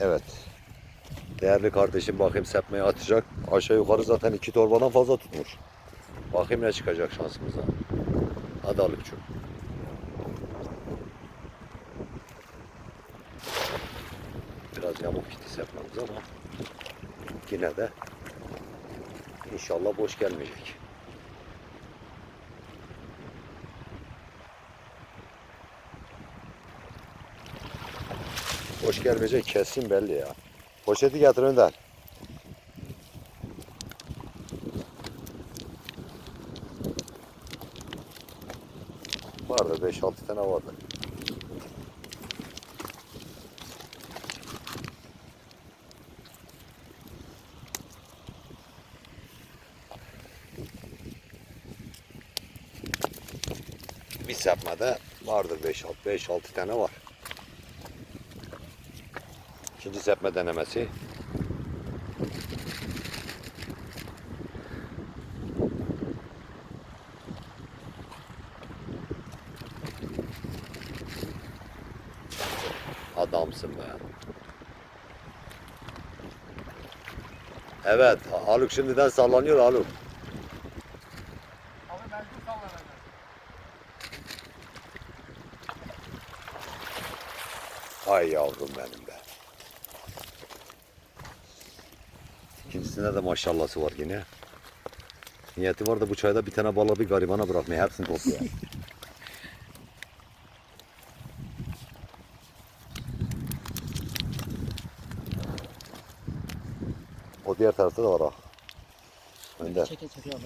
Evet. Değerli kardeşim bakayım sepmeyi atacak. Aşağı yukarı zaten iki torbadan fazla tutmuş. Bakayım ne çıkacak şansımıza. Hadi Haluk'cum. Biraz yamuk gitti sepmemiz ama yine de inşallah boş gelmeyecek. Boş gelmeyecek kesin belli ya. Poşeti getir Önder. Vardı 5-6 tane vardı. Bir sapmada vardır 5-6 5-6 tane var. İkinci sepme denemesi. Adamsın be. Evet, Haluk şimdiden sallanıyor Haluk. Ay yavrum benim be. İkincisinde de maşallahı var yine. Niyeti var da bu çayda bir tane balığı bir garibana bırakmaya hepsini topluyor. o diğer tarafta da var ha. Önder. Çeke çeke abi.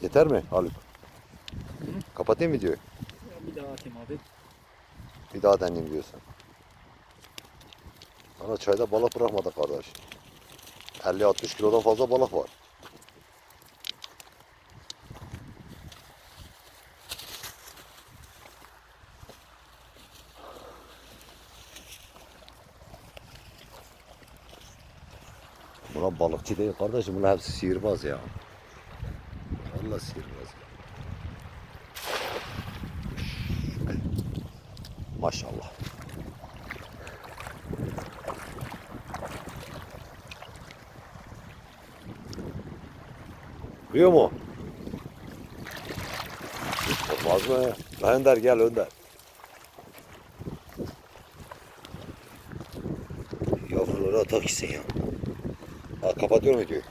Yeter mi Haluk? Kapatayım videoyu. Bir daha atayım abi. Bir daha deneyeyim diyorsun. Bana çayda balık bırakmadı kardeş. 50-60 kilodan fazla balık var. Buna balıkçı değil kardeşim. Bunlar hepsi sihirbaz ya. Vallahi sihirbaz. Maşallah. Duyuyor mu? Olmaz mı? Önder gel Önder. Yavruları atak ya. Ha, kapatıyorum videoyu.